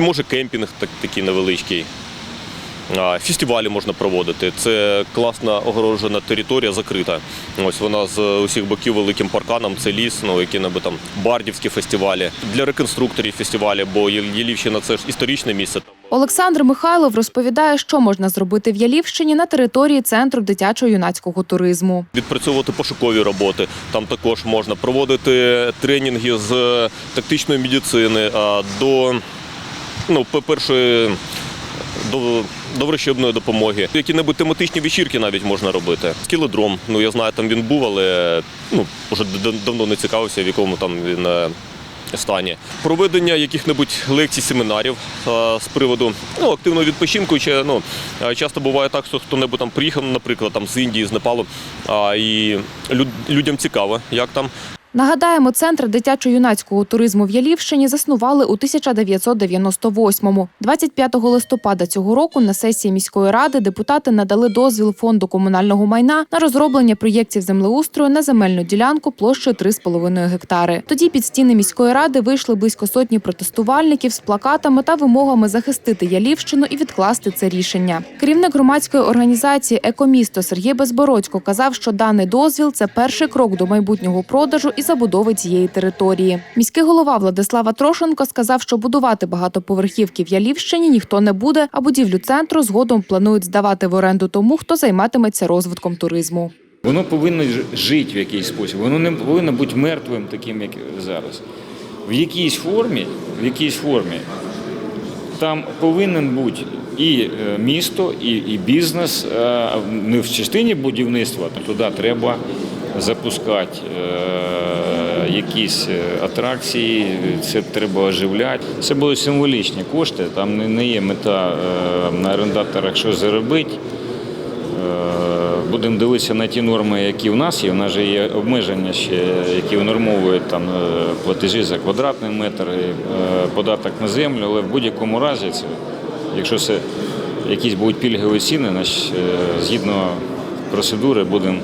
Може кемпінг так, такий невеличкий. Фестивалі можна проводити. Це класна огорожена територія, закрита. Ось вона з усіх боків великим парканом. Це ліс, ну які-небудь там бардівські фестивалі для реконструкторів фестивалі, бо Єлівщина це ж історичне місце. Олександр Михайлов розповідає, що можна зробити в Ялівщині на території центру дитячо-юнацького туризму. Відпрацьовувати пошукові роботи. Там також можна проводити тренінги з тактичної медицини до ну, по- першої до доврощебної допомоги. Які-небудь тематичні вечірки навіть можна робити. Скілодром, ну я знаю, там він був, але ну вже давно не цікавився, в якому там він е, стані. Проведення яких-небудь лекцій, семінарів е, з приводу ну, активного відпочинку. Чи, ну, е, часто буває так, що хто-небудь там приїхав, наприклад, там з Індії, з Непалу, а, і люд- людям цікаво, як там. Нагадаємо, центр дитячо-юнацького туризму в Ялівщині заснували у 1998-му. 25 листопада цього року на сесії міської ради депутати надали дозвіл фонду комунального майна на розроблення проєктів землеустрою на земельну ділянку площею 3,5 гектари. Тоді під стіни міської ради вийшли близько сотні протестувальників з плакатами та вимогами захистити Ялівщину і відкласти це рішення. Керівник громадської організації Екомісто Сергій Безбородько казав, що даний дозвіл це перший крок до майбутнього продажу і забудови цієї території. Міський голова Владислава Трошенко сказав, що будувати багатоповерхівки в Ялівщині ніхто не буде, а будівлю центру згодом планують здавати в оренду тому, хто займатиметься розвитком туризму. Воно повинно жити в якийсь спосіб. Воно не повинно бути мертвим, таким, як зараз. В якійсь формі, в якійсь формі там повинен бути і е, місто, і, і бізнес. е, Не в частині будівництва, туди треба запускати е, якісь е, атракції, це треба оживляти. Це були символічні кошти, там не- є мета е, на орендаторах щось заробити. Е, Будемо дивитися на ті норми, які в нас є. У нас же є обмеження ще, які унормовують там платежі за квадратний метр, податок на землю. Але в будь-якому разі, це, якщо це якісь будуть пільгові ціни, значить, згідно процедури будемо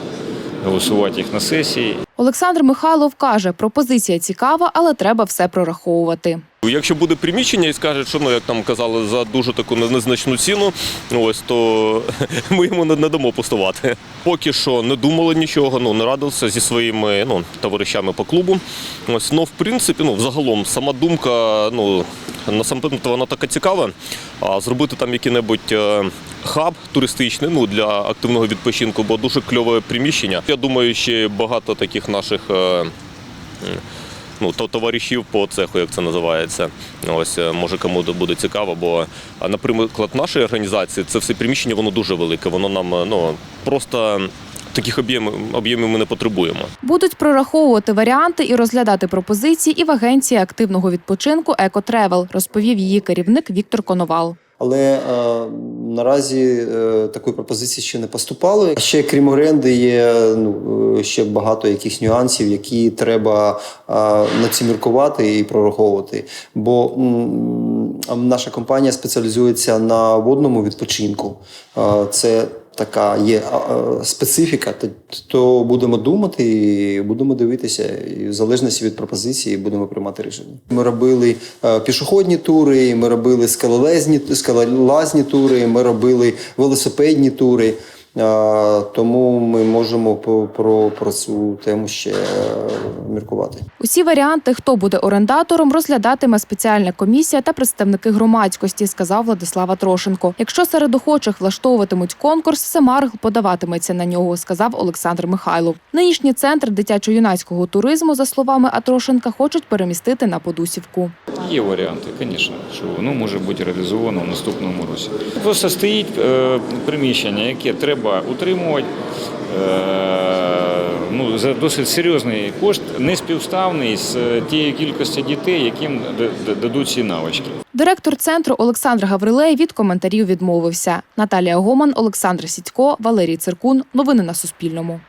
голосувати їх на сесії. Олександр Михайлов каже, пропозиція цікава, але треба все прораховувати. Якщо буде приміщення і скаже, що ну як там казали, за дуже таку незначну ціну, ось то ми йому не дамо пустувати. Поки що не думали нічого, ну не радилися зі своїми ну товаришами по клубу. Ось ну в принципі, ну загалом сама думка, ну насамперед вона така цікава. А зробити там який-небудь е, хаб туристичний, ну для активного відпочинку, бо дуже кльове приміщення. Я думаю, ще багато таких наших. е, ну, товаришів по цеху, як це називається. Ось е, може кому буде цікаво, бо, наприклад, нашої організації це все приміщення, воно дуже велике. Воно нам ну просто таких об'ємів об'ємів ми не потребуємо. Будуть прораховувати варіанти і розглядати пропозиції і в агенції активного відпочинку «Екотревел», розповів її керівник Віктор Коновал. Але е, наразі е, такої пропозиції ще не поступало. Ще крім оренди, є ну е, ще багато якихось нюансів, які треба е, міркувати і прораховувати. Бо м, наша компанія спеціалізується на водному відпочинку. Е, це така є специфіка, то, будемо думати і будемо дивитися, і в залежності від пропозиції будемо приймати рішення. Ми робили е, пішохідні тури, ми робили скалолазні тури, ми робили велосипедні тури. Тому ми можемо по- про, про цю тему ще е, міркувати. Усі варіанти, хто буде орендатором, розглядатиме спеціальна комісія та представники громадськості, сказав Владислава Трошенко. Якщо серед охочих влаштовуватимуть конкурс, Семарг подаватиметься на нього, сказав Олександр Михайлов. Нинішній центр дитячо-юнацького туризму, за словами Атрошенка, хочуть перемістити на Подусівку. Є варіанти, звісно, що воно може бути реалізовано в наступному році. Просто стоїть е, приміщення, яке треба утримувати. Е, ну, за досить серйозний кошт, неспівставний з тією кількістю дітей, яким дадуть ці навички. Директор центру Олександр Гаврилей від коментарів відмовився. Наталія Гоман, Олександр Сідько, Валерій Циркун. Новини на Суспільному.